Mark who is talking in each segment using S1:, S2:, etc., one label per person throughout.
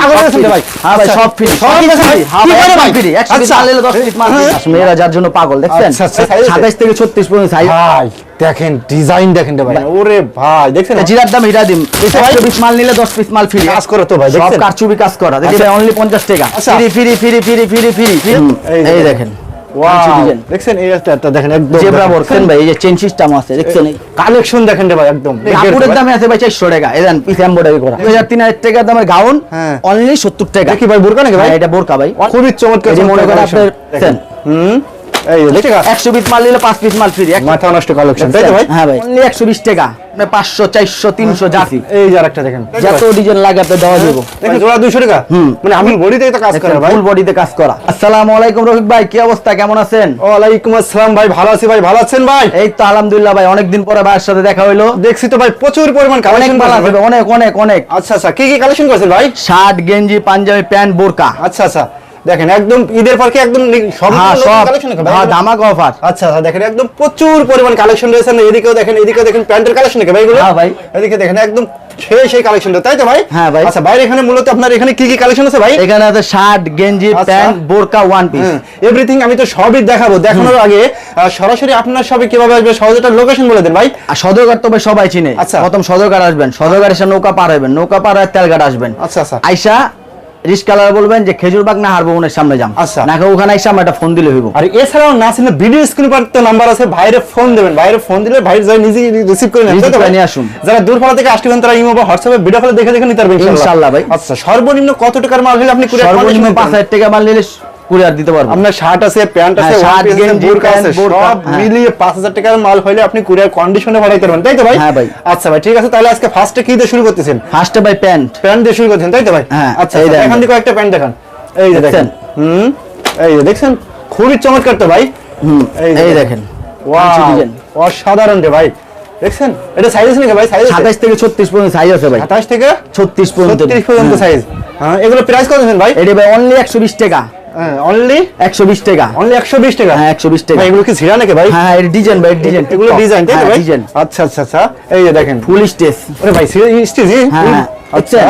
S1: পাগল ভাই। আচ্ছা।
S2: হ্যাঁ।
S1: আচ্ছা।
S2: দেখছেন?
S1: আচ্ছা, size আছে?
S2: সাতাইশ থেকে ছত্রিশ পর্যন্ত
S1: দেখেন ডিজাইন দেখেন ভাই। ওরে ভাই দেখছেন?
S2: জিরার দাম হিটা দিম। পিস মাল নিলে দশ পিস মাল ফ্রি
S1: কাজ করো তো ভাই,
S2: সব
S1: দেখছেন?
S2: কাজ করা। দেখি
S1: আচ্ছা।
S2: অনলি পঞ্চাশ টাকা। Free free free free free free free
S1: এই
S2: এই
S1: দেখেন।
S2: দেখেন
S1: ওয়াও
S2: design।
S1: দেখছেন এই একটা একটা দেখেন একদম
S2: জেব্রা বর্কেন ভাই এই যে চেন সিস্টেম আছে দেখছেন?
S1: কালেকশন দেখেন রে ভাই একদম।
S2: কাপড়ের দামে আছে ভাই চারশো টাকা। এই দেন পিস এমব্রয়ডারি করা। দুই হাজার তিন হাজার টাকা দামের গাউন
S1: হ্যাঁ।
S2: অনলি সত্তর টাকা।
S1: কি ভাই বোরকা নাকি ভাই?
S2: হ্যাঁ, এটা বোরকা ভাই।
S1: খুবই চমৎকার
S2: মনে করেন।
S1: হুম? এই যে দেখে
S2: একশো পিস মাল নিলে পাঁচ পিস মাল ফ্রি
S1: মাথা নষ্ট কালেকশন তাই তো ভাই?
S2: হ্যাঁ ভাই। অনলি টাকা মানে পাঁচশো চারশো তিনশো জাতি
S1: এই যে আরেকটা দেখেন।
S2: যত ডিজাইন লাগে আপনি দেওয়া দেবো
S1: দেখেন জোড়া 200 টাকা? মানে আমি বডিতে তো কাজ করে ভাই।
S2: ফুল বডিতে কাজ করা। আসসালামু আলাইকুম রফিক ভাই কি অবস্থা কেমন আছেন?
S1: ওয়ালাইকুম আসসালাম ভাই ভালো আছি ভাই ভালো আছেন ভাই?
S2: এই তো আলহামদুলিল্লাহ ভাই অনেকদিন পরে ভাইয়ের সাথে দেখা হইল।
S1: দেখছি তো ভাই প্রচুর পরিমাণ কালেকশন
S2: আছে অনেক অনেক অনেক।
S1: আচ্ছা আচ্ছা কি কি কালেকশন করেছেন ভাই?
S2: শার্ট গেঞ্জি পাঞ্জাবি প্যান্ট বোরকা।
S1: আচ্ছা আচ্ছা। দেখেন একদম ঈদের পর কি একদম সব
S2: হ্যাঁ
S1: কালেকশন
S2: হ্যাঁ ধামাকা অফার
S1: আচ্ছা আচ্ছা দেখেন একদম প্রচুর পরিমাণ কালেকশন রয়েছে। এদিকেও দেখেন এদিকেও দেখেন প্যান্টের কালেকশন নাকি ভাই এগুলো।
S2: হ্যাঁ ভাই।
S1: এদিকে দেখেন একদম সেই সেই কালেকশন তাই তো ভাই?
S2: হ্যাঁ ভাই।
S1: আচ্ছা বাইরে এখানে মূলত আপনার এখানে কি কি কালেকশন আছে ভাই?
S2: এখানে আছে শার্ট গেঞ্জি
S1: আচ্ছা।
S2: প্যান্ট বোরকা ওয়ান পিস
S1: এভরিথিং আমি তো সবই দেখাবো। দেখানোর আগে সরাসরি আপনার সবে কীভাবে আসবে সহজে লোকেশন বলে দেন ভাই।
S2: আর সদরঘাট তো ভাই সবাই চিনে।
S1: আচ্ছা।
S2: প্রথম সদরঘাট আসবেন। সদরঘাট এসে নৌকা পার হবেন নৌকা পার হয়ে তেলঘাট আসবেন।
S1: আচ্ছা আচ্ছা।
S2: আইসা রিস্কালার বলবেন যে খেজুরবাগ না হারবনের সামনে যাম
S1: আচ্ছা।
S2: নাকি ওখানে এসে আমরা একটা ফোন দিলে হইব
S1: আর এছাড়াও না ছিল ভিডিও স্ক্রিন পর তো নাম্বার আছে ভাইরে ফোন দেবেন ভাইরে ফোন দিলে ভাই যাই নিজে রিসিভ করে?
S2: নিয়ে আসুন।
S1: যারা দূর দূরপাড়া থেকে আসবেন তারা ইমো বা হোয়াটসঅ্যাপে ভিডিও কলে দেখে দেখে নিতে পারবেন
S2: ইনশাআল্লাহ ভাই।
S1: আচ্ছা সর্বনিম্ন কত টাকার মাল হলে আপনি কুরিয়ার
S2: সর্বনিম্ন
S1: condition
S2: পাঁচ
S1: দিতে
S2: হাজার টাকা মাল নিলে কুরিয়ার দিতে পারব।
S1: আপনার শার্ট আছে প্যান্ট আছে
S2: হ্যাঁ, শার্ট, গেঞ্জি,
S1: আছে সব
S2: হ্যাঁ।
S1: মিলিয়ে পাঁচ হাজার টাকার মাল হলে আপনি কুরিয়ার কন্ডিশনে পাঠাইতে পারবেন তাই তো ভাই?
S2: হ্যাঁ ভাই।
S1: আচ্ছা ভাই ঠিক আছে তাহলে আজকে ফার্স্টে কি দিয়ে শুরু করতেছেন?
S2: ফার্স্টে ভাই প্যান্ট
S1: প্যান্ট দিয়ে শুরু করছেন তাই তো ভাই?
S2: হ্যাঁ,
S1: আচ্ছা আচ্ছা,
S2: দেখেন।
S1: এখান থেকে একটা প্যান্ট দেখান। এই যে দেখেন। হুম এই যে দেখছেন? খুবই চমৎকার তো ভাই।
S2: হুম
S1: এই দেখেন। ওয়াও অসাধারণ রে ভাই। দেখছেন? এটা সাইজ আছে নাকি ভাই? সাইজ
S2: সাতাইশ থেকে ছত্রিশ পর্যন্ত সাইজ আছে ভাই।
S1: সাতাশ থেকে
S2: ছত্রিশ পর্যন্ত।
S1: ছত্রিশ পর্যন্ত। সাইজ হ্যাঁ এগুলো প্রাইস কত দেন ভাই?
S2: এটি ভাই অনলি একশো বিশ টাকা।
S1: অনলি
S2: একশো বিশ টাকা।
S1: অনলি একশো বিশ টাকা?
S2: হ্যাঁ একশো বিশ টাকা।
S1: এগুলো কি ছিড়া নাকি ভাই?
S2: হ্যাঁ ডিজাইন ভাই ডিজাইন
S1: এগুলো ডিজাইন তাই ভাই?
S2: ডিজাইন
S1: আচ্ছা আচ্ছা আচ্ছা। এই যে দেখেন।
S2: ফুল স্টেজ
S1: ওরে ভাই স্টেজ
S2: হ্যাঁ, হ্যাঁ।
S1: আচ্ছা?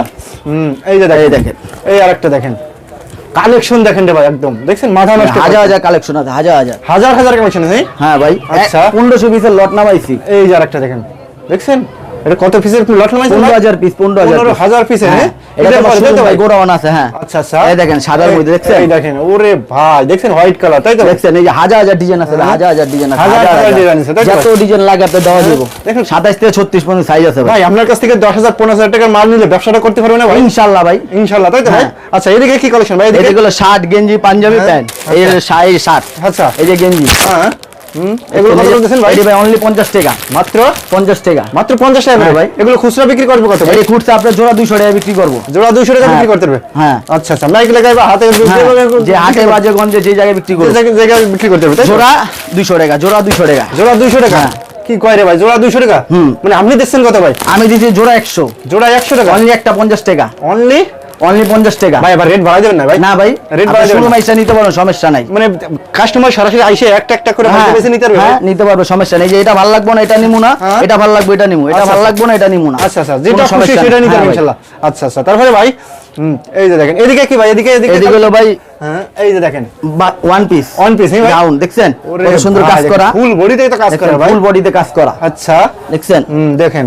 S1: হুম এই যে দেখেন।
S2: দেখেন।
S1: এই আরেকটা দেখেন। কালেকশন দেখেন রে ভাই একদম। দেখছেন? মাথা নষ্ট
S2: হাজার হাজার কালেকশন আছে হাজার হাজার।
S1: হাজার হাজার কালেকশন আছে
S2: হ্যাঁ ভাই
S1: আচ্ছা।
S2: পনেরোশো পিসের লট নামাইছি।
S1: এই যে আরেকটা দেখেন। দেখছেন? এটা কত পিসের লট ভাই?
S2: হাজার পিস পনেরো হাজার
S1: পনেরো হাজার পিসের
S2: হ্যাঁ
S1: হ্যাঁ?
S2: এটা
S1: পরে
S2: ভাই
S1: ভাই?
S2: গোডাউন আছে হ্যাঁ।
S1: আচ্ছা আচ্ছা।
S2: এই দেখেন সাদার মধ্যে দেখছেন?
S1: এই দেখেন ওরে ভাই দেখছেন হোয়াইট কালার তাই তো?
S2: দেখছেন এই যে হাজার হাজার ডিজাইন আছে হাজার হাজার ডিজাইন আছে
S1: হাজার
S2: হাজার
S1: হাজার
S2: হাজার।
S1: আছে,
S2: যত ডিজাইন লাগে আপনি দেওয়া দেবো।
S1: দেখুন।
S2: সাতাইশ থেকে পর্যন্ত সাইজ আছে ভাই।
S1: আপনার কাছ থেকে দশ হাজার পনেরো হাজার টাকার মাল নিলে ব্যবসাটা করতে পারবে না ভাই?
S2: ইনশাল্লাহ ভাই।
S1: ইনশাল্লাহ তাই তো ভাই?
S2: হ্যাঁ।
S1: আচ্ছা এদিকে কি কালেকশন ভাই এদিকে?
S2: এগুলো শার্ট গেঞ্জি পাঞ্জাবি
S1: হ্যাঁ,
S2: প্যান্ট। এই যে শা- শার্ট।
S1: আচ্ছা।
S2: এই যে গেঞ্জি।
S1: হ্যাঁ। এগুলো কত বলতেছেন ভাই?
S2: ভাই অনলি পঞ্চাশ টাকা।
S1: মাত্র
S2: পঞ্চাশ টাকা।
S1: মাত্র পঞ্চাশ টাকা
S2: হ্যাঁ
S1: ভাই?
S2: ভাই।
S1: এগুলো খুচরা বিক্রি করব কত ভাই?
S2: এই খুঁড়ছে আপনার জোড়া দুইশো টাকা বিক্রি করব।
S1: জোড়া দুইশো টাকা
S2: হ্যাঁ।
S1: বিক্রি করতে হবে
S2: হ্যাঁ।
S1: আচ্ছা আচ্ছা। মাইক লাগাই বা হাতে
S2: যে হাটে বাজে গঞ্জে যে জায়গায় বিক্রি করব।
S1: জায়গায় বিক্রি করতে হবে
S2: জোড়া দুইশো টাকা জোড়া দুইশো টাকা।
S1: জোড়া দুইশো টাকা। কি কয় রে ভাই? জোড়া দুইশো টাকা? মানে আপনি দিচ্ছেন কত ভাই?
S2: আমি দিচ্ছি জোড়া একশো।
S1: জোড়া একশো টাকা?
S2: অনলি একটা পঞ্চাশ টাকা।
S1: অনলি
S2: অনলি পঞ্চাশ টাকা।
S1: ভাই আবার রেট বাড়াই দেবেন না ভাই?
S2: না ভাই
S1: রেট বাড়াই দেবেন না।
S2: নিতে পারেন সমস্যা নাই।
S1: মানে কাস্টমার সরাসরি আইসে একটা একটা করে
S2: হ্যাঁ,
S1: বেছে নিতে পারবে?
S2: হ্যাঁ, নিতে পারবে সমস্যা নেই। যে এটা ভালো লাগবে না এটা নিমু না
S1: হ্যাঁ।
S2: এটা ভালো লাগবে এটা নিমু। এটা
S1: আচ্ছা,
S2: ভালো
S1: আচ্ছা।
S2: লাগবে না এটা নিমু না।
S1: আচ্ছা আচ্ছা যেটা খুশি সেটা নিতে
S2: হ্যাঁ, ভাই।
S1: ইনশাআল্লাহ আচ্ছা আচ্ছা তারপরে ভাই এই যে দেখেন এদিকে কি ভাই এদিকে এদিকে
S2: এদিকে হলো ভাই
S1: হ্যাঁ এই যে দেখেন।
S2: ওয়ান পিস
S1: One piece, হ্যাঁ?
S2: গাউন দেখছেন? কত সুন্দর কাজ করা।
S1: ফুল বডিতে তো কাজ করা ভাই।
S2: ফুল বডিতে কাজ করা।
S1: আচ্ছা।
S2: দেখছেন?
S1: হুম দেখেন।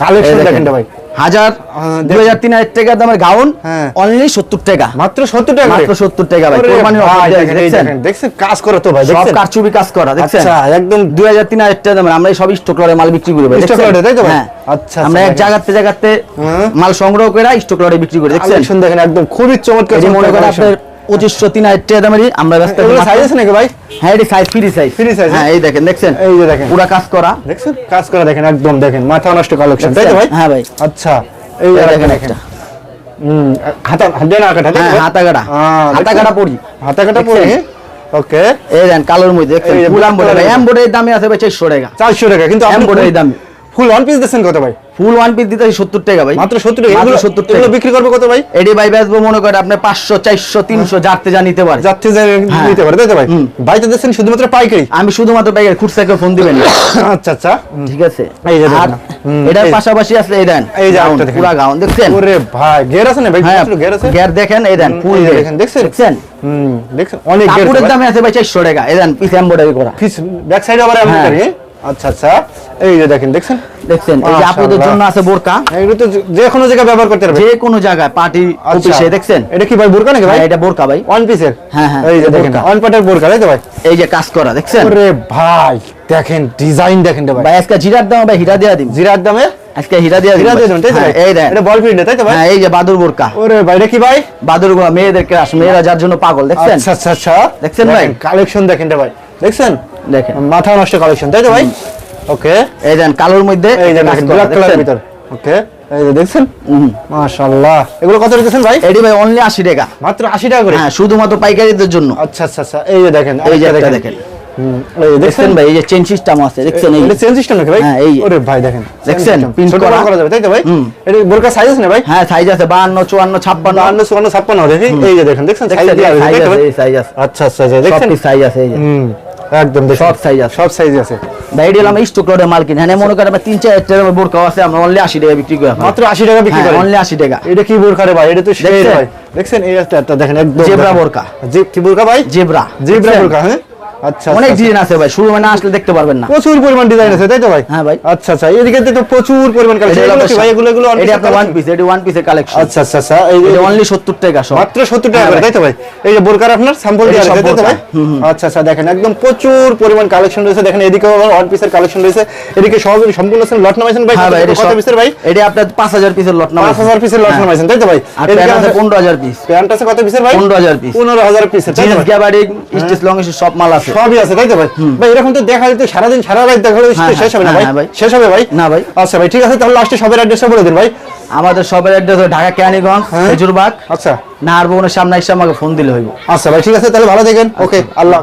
S1: কালেকশন।
S2: দেখেন।
S1: ভাই।
S2: হাজার
S1: হ্যাঁ,
S2: দুই হাজার তিন হাজার টাকা দামের গাউন
S1: হ্যাঁ।
S2: অনলি সত্তর টাকা
S1: মাত্র 70 টাকা
S2: মাত্র সত্তর টাকা ভাই
S1: ওরে
S2: কোরবানির
S1: ভাই,
S2: offer দেয়া
S1: দেখেন,
S2: আছে,
S1: এই
S2: দেখছেন
S1: কাজ করে তো ভাই
S2: সব কারচুপি কাজ করা দেখছেন
S1: আচ্ছা একদম
S2: দুই হাজার তিন হাজার টাকা দামের আমরা সব স্টক লড়ে মাল বিক্রি করি ভাই,
S1: Stock
S2: দেখছেন?
S1: তাই তো ভাই?
S2: হ্যাঁ।
S1: আচ্ছা,
S2: আমরা
S1: আচ্ছা,
S2: এক জায়গাতে জায়গাতে
S1: হ্যাঁ।
S2: মাল সংগ্রহ করে স্টক লড়ে বিক্রি করি দেখছেন
S1: দেখেন একদম খুবই চমৎকার
S2: মনে করেন
S1: collection।
S2: আপনার পঁচিশশো তিন হাজার টাকা দামেরই আমরা ব্যস্ত আছি
S1: এগুলো
S2: মাত্র-
S1: সাইজ আছে নাকি ভাই?
S2: হ্যাঁ এটি size free size
S1: Free size,
S2: হ্যাঁ?
S1: হ্যাঁ?
S2: এই দেখেন দেখছেন?
S1: এই যে দেখেন।
S2: পুরা কাজ করা।
S1: দেখছেন? কাজ করা দেখেন একদম দেখেন। মাথা নষ্ট কালেকশন তাই তো ভাই?
S2: হ্যাঁ ভাই।
S1: আচ্ছা এই
S2: এই
S1: যে
S2: দেখেন
S1: দেখেন।
S2: একটা।
S1: হুম হাতা কাটা
S2: হ্যাঁ হাতা কাটা। হাতা কাটা পড়ি
S1: হাতা কাটা পড়ে
S2: দেখছেন?
S1: ওকে।
S2: এই দেন কালোর মধ্যে দেখছেন? পুরা দামে আছে ভাই চারশো টাকা।
S1: 400 টাকা কিন্তু
S2: দাম।
S1: ফুল ওয়ান পিস দিচ্ছেন কত ভাই?
S2: ফুল ওয়ান পিস দিতে সত্তর টাকা ভাই।
S1: মাত্র সত্তর টাকা?
S2: মাত্র 70 টাকা।
S1: বিক্রি করব কত ভাই?
S2: এডি ভাই বেচবো মনে করে আপনি পাঁচশো চারশো তিনশো যাতে যা নিতে পারে।
S1: যাচ্ছে যে
S2: হ্যাঁ।
S1: নিতে পারে তাই তো ভাই? ভাই তো দিচ্ছেন শুধুমাত্র পাইকারি।
S2: আমি শুধুমাত্র বাইকের খুচরাকে ফোন দিবেন
S1: আচ্ছা আচ্ছা।
S2: ঠিক আছে?
S1: এই যে
S2: এটার পাশাপাশি আছে এই দেন
S1: এই যে।
S2: পুরা গাউন দেখছেন?
S1: ওরে ভাই গের আছে না ভাই?
S2: হ্যাঁ
S1: গের আছে?
S2: গের দেখেন এই দেন ফুল।
S1: দেখেন, দেখছেন?
S2: দেখছেন?
S1: হুম দেখছেন অনেক গের
S2: কাপড়ের দামে আছে ভাই চারশো টাকা এই দেন পিস এমব্রয়ডারি করা।
S1: পিস ব্যাক সাইডে আবার
S2: হ্যাঁ।
S1: আচ্ছা আচ্ছা। এই যে দেখেন দেখছেন?
S2: দেখছেন এই যে আপনাদের জন্য আছে বোরকা।
S1: এগুলো তো যে- কোনো জায়গায় ব্যবহার করতে পারবে
S2: যে কোনো জায়গায় পার্টি
S1: আচ্ছা।
S2: অফিসে দেখছেন?
S1: এটা কি ভাই বোরকা নাকি ভাই?
S2: হ্যাঁ, এটা বোরকা ভাই।
S1: ওয়ান পিসের
S2: হ্যাঁ, হ্যাঁ,
S1: এই যে দেখেন ওয়ান পার্টের বোরকা তাই তো ভাই?
S2: এই যে কাজ করা দেখছেন?
S1: ওরে ভাই দেখেন ডিজাইন দেখেন ভাই।
S2: ভাই আজকে জিরার দাম ভাই হীরা দিয়া দিন
S1: জিরার দামে?
S2: আজকে হীরা দিয়া দিন
S1: দিয়ে দেবেন তাই তো
S2: হ্যাঁ, এই দেন।
S1: এটা বল প্রিন্টে তাই তো ভাই?
S2: হ্যাঁ এই যে বাদুর বোরকা।
S1: ওরে ভাই এটা কি ভাই?
S2: বাদুর গোয়া মেয়েদের ক্রাশ মেয়েরা যার জন্য পাগল দেখছেন?
S1: আচ্ছা আচ্ছা আচ্ছা।
S2: দেখছেন ভাই?
S1: কালেকশন দেখেন ভাই। দেখছেন?
S2: দেখেন।
S1: মাথা নষ্ট কালেকশন তাই তো ভাই? ওকে
S2: এই দেন কালোর মধ্যে
S1: এই দেখেন
S2: করা,
S1: ব্ল্যাক
S2: দেখছেন?
S1: ভিতর। ওকে এই যে দেখছেন? মাশাআল্লাহ। এগুলো কত রেখেছেন ভাই?
S2: এডি ভাই অনলি আশি টাকা।
S1: মাত্র 80 টাকা করে?
S2: হ্যাঁ শুধুমাত্র পাইকারিদের জন্য।
S1: আচ্ছা আচ্ছা আচ্ছা। এই যে দেখেন
S2: এই যে একটা দেখেন। দেখছেন ভাই এই যে চেন সিস্টেম আছে দেখছেন এই
S1: এটা সিস্টেম নাকি ভাই?
S2: হ্যাঁ, এই
S1: ওরে ভাই দেখেন।
S2: দেখছেন? করা।
S1: করা যাবে তাই তো ভাই? এটা বোরকা সাইজ আছে না ভাই?
S2: হ্যাঁ সাইজ আছে বাহান্ন চুয়ান্ন ছাপ্পান্ন।
S1: বাহান্ন চুয়ান্ন ছাপ্পান্ন দেখি। এই যে দেখেন দেখছেন? সাইজ আছে,
S2: সাইজ আছে
S1: আচ্ছা আচ্ছা আচ্ছা
S2: সাইজ আছে এই যে।
S1: হুম। একদম
S2: সব সাইজ আছে।
S1: সব সাইজ আছে।
S2: ভাই হলাম স্টক রোডের মাল কিনে হ্যাঁ মনে করেন আমরা তিন চার টাকার বোরকাও আছে আমরা অনলি আশি টাকা বিক্রি করি।
S1: মাত্র 80 টাকা বিক্রি
S2: হ্যাঁ
S1: করেন।
S2: অনলি আশি টাকা।
S1: এটা কি বোরকা রে ভাই? এটা তো সেই
S2: দেখছেন?
S1: এই একটা দেখেন একদম
S2: জেব্রা বোরকা।
S1: কি বোরকা ভাই?
S2: জেব্রা।
S1: জিব্রা বোরকা হ্যাঁ? আচ্ছা
S2: অনেক
S1: আচ্ছা,
S2: ডিজাইন আছে ভাই শুরু মানে আসলে দেখতে পারবেন না।
S1: প্রচুর পরিমাণ ডিজাইন আছে তাই তো ভাই?
S2: হ্যাঁ ভাই।
S1: আচ্ছা আচ্ছা এদিকে তো প্রচুর পরিমাণ কালেকশন
S2: এটা
S1: এগুলো কি ভাই এগুলো এগুলো
S2: এটা আপনার ওয়ান পিস এটি ওয়ান পিসের কালেকশন
S1: আচ্ছা আচ্ছা আচ্ছা এই
S2: এটা অনলি সত্তর টাকা সব।
S1: মাত্র 70 টাকা
S2: হ্যাঁ
S1: করে তাই তো ভাই? এই যে বোরকার আপনার স্যাম্পল
S2: এটা সব
S1: আছে তাই তো ভাই। আচ্ছা আচ্ছা দেখেন একদম প্রচুর পরিমাণ কালেকশন রয়েছে। দেখেন আবার ওয়ান পিসের কালেকশন রয়েছে। এদিকে সব সম্পূর্ণ লট নামাইছেন ভাই
S2: হ্যাঁ ভাই এটা
S1: কত পিসের ভাই?
S2: এটা আপনার পাঁচ হাজার পিসের লট নাম্বার
S1: 5000 পিসের লট নামাইছেন তাই তো ভাই?
S2: আছে পনেরো হাজার পিস
S1: প্যান্ট আছে কত পিসের ভাই?
S2: 15,000 piece।
S1: 15000 পিসের
S2: জিন্স? গ্যাবারিং স্টিচ লং সব মাল আছে।
S1: সবই আছে তাই তো ভাই? ভাই এরকম তো দেখা যেত সারাদিন সারা রাত দেখা
S2: হ্যাঁ,
S1: শেষ হবে না
S2: হ্যাঁ,
S1: ভাই?
S2: হ্যাঁ ভাই।
S1: শেষ হবে ভাই?
S2: না ভাই।
S1: আচ্ছা ভাই ঠিক আছে তাহলে লাস্টে সবের অ্যাড্রেসটা বলে দিন ভাই।
S2: আমাদের সবের অ্যাড্রেস ঢাকা কেরানীগঞ্জ
S1: হ্যাঁ। আচ্ছা।
S2: না আর ভবনের সামনে এসে আমাকে ফোন দিলে হইব।
S1: আচ্ছা ভাই ঠিক আছে তাহলে ভালো থাকেন। ওকে আল্লাহ